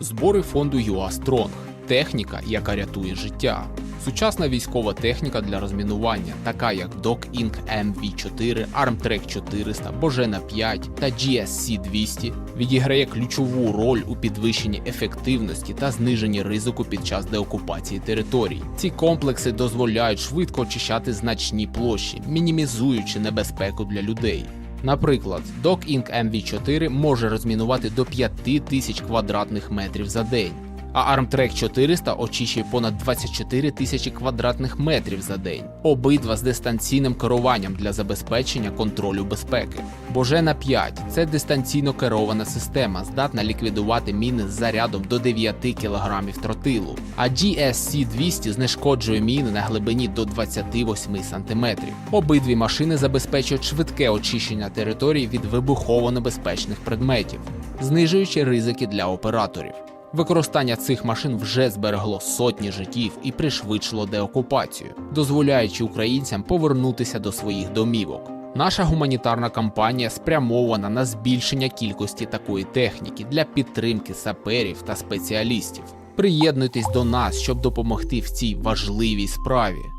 Збори фонду UA Strong – техніка, яка рятує життя. Сучасна військова техніка для розмінування, така як Doc Inc. MV4, Armtrek 400, Bojena 5 та GSC 200, відіграє ключову роль у підвищенні ефективності та зниженні ризику під час деокупації територій. Ці комплекси дозволяють швидко очищати значні площі, мінімізуючи небезпеку для людей. Наприклад, Doc Inc. MV4 може розмінувати до 5000 квадратних метрів за день, а Armtrek 400 очищує понад 24 тисячі квадратних метрів за день, обидва з дистанційним керуванням для забезпечення контролю безпеки. Bojena 5 це дистанційно керована система, здатна ліквідувати міни з зарядом до 9 кг тротилу, а GSC 200 знешкоджує міни на глибині до 28 см. Обидві машини забезпечують швидке очищення територій від вибухово-небезпечних предметів, знижуючи ризики для операторів. Використання цих машин вже зберегло сотні життів і пришвидшило деокупацію, дозволяючи українцям повернутися до своїх домівок. Наша гуманітарна кампанія спрямована на збільшення кількості такої техніки для підтримки саперів та спеціалістів. Приєднуйтесь до нас, щоб допомогти в цій важливій справі.